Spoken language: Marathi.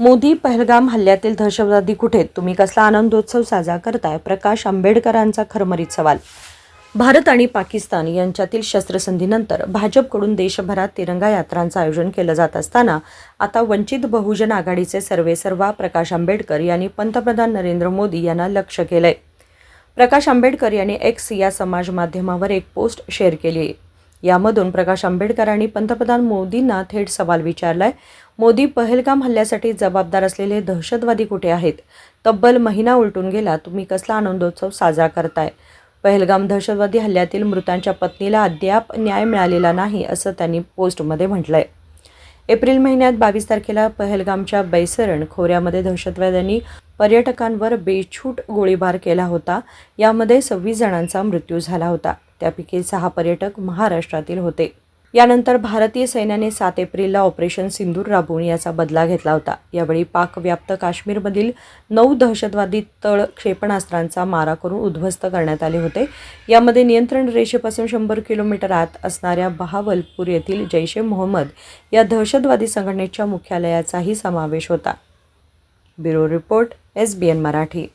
मोदी पहलगाम हल्ल्यातील दहशतवादी कुठे? तुम्ही कसला आनंदोत्सव साजरा करताय? प्रकाश आंबेडकरांचा खरमरीत सवाल. भारत आणि पाकिस्तान यांच्यातील शस्त्रसंधीनंतर भाजपकडून देशभरात तिरंगा यात्रांचं आयोजन केलं जात असताना आता वंचित बहुजन आघाडीचे सर्वेसर्वा प्रकाश आंबेडकर यांनी पंतप्रधान नरेंद्र मोदी यांना लक्ष केलंय. प्रकाश आंबेडकर यांनी एक्स या समाज माध्यमावर एक पोस्ट शेअर केली. आहे यामधून प्रकाश आंबेडकरांनी पंतप्रधान मोदींना थेट सवाल विचारलाय. मोदी पहलगाम हल्ल्यासाठी जबाबदार असलेले दहशतवादी कुठे आहेत? तब्बल महिना उलटून गेला तुम्ही कसला आनंदोत्सव साजरा करताय? पहलगाम दहशतवादी हल्ल्यातील मृतांच्या पत्नीला अद्याप न्याय मिळालेला नाही असं त्यांनी पोस्टमध्ये म्हटलंय. एप्रिल महिन्यात बावीस तारखेला पहलगामच्या बैसरण खोऱ्यामध्ये दहशतवाद्यांनी पर्यटकांवर बेछूट गोळीबार केला होता. यामध्ये सव्वीस जणांचा मृत्यू झाला होता. त्यापैकी सहा पर्यटक महाराष्ट्रातील होते. यानंतर भारतीय सैन्याने सात एप्रिलला ऑपरेशन सिंदूर राबवून याचा बदला घेतला होता. यावेळी पाकव्याप्त काश्मीरमधील नऊ दहशतवादी तळ क्षेपणास्त्रांचा मारा करून उद्ध्वस्त करण्यात आले होते. यामध्ये नियंत्रण रेषेपासून शंभर किलोमीटर आत असणाऱ्या बहावलपूर येथील जैश ए मोहम्मद या दहशतवादी संघटनेच्या मुख्यालयाचाही समावेश होता. Bureau report S B N Marathi.